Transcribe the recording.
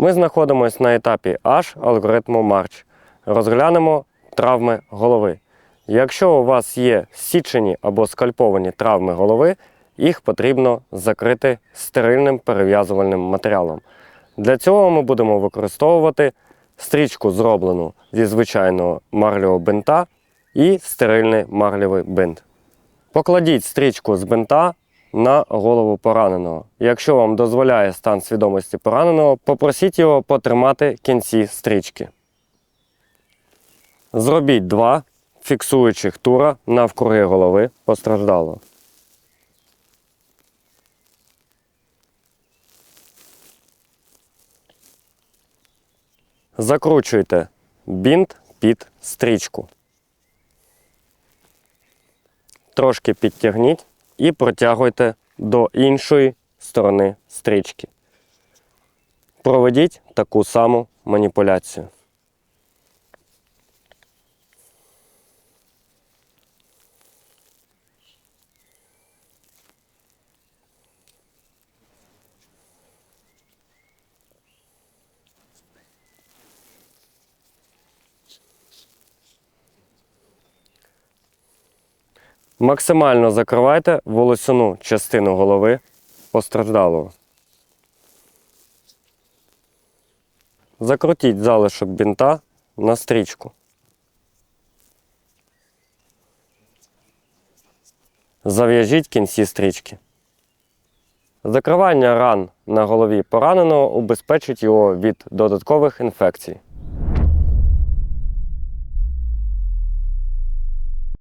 Ми знаходимося на етапі H алгоритму Марч. Розглянемо травми голови. Якщо у вас є січені або скальповані травми голови, їх потрібно закрити стерильним перев'язувальним матеріалом. Для цього ми будемо використовувати стрічку, зроблену зі звичайного марлевого бинта і стерильний марлевий бинт. Покладіть стрічку з бинта на голову пораненого. Якщо вам дозволяє стан свідомості пораненого, попросіть його потримати кінці стрічки. Зробіть два фіксуючих тура навкруги голови постраждалого. Закручуйте бінт під стрічку. Трошки підтягніть і протягуйте до іншої сторони стрічки. Проведіть таку саму маніпуляцію. Максимально закривайте волосяну частину голови постраждалого. Закрутіть залишок бінта на стрічку. Зав'яжіть кінці стрічки. Закривання ран на голові пораненого убезпечить його від додаткових інфекцій.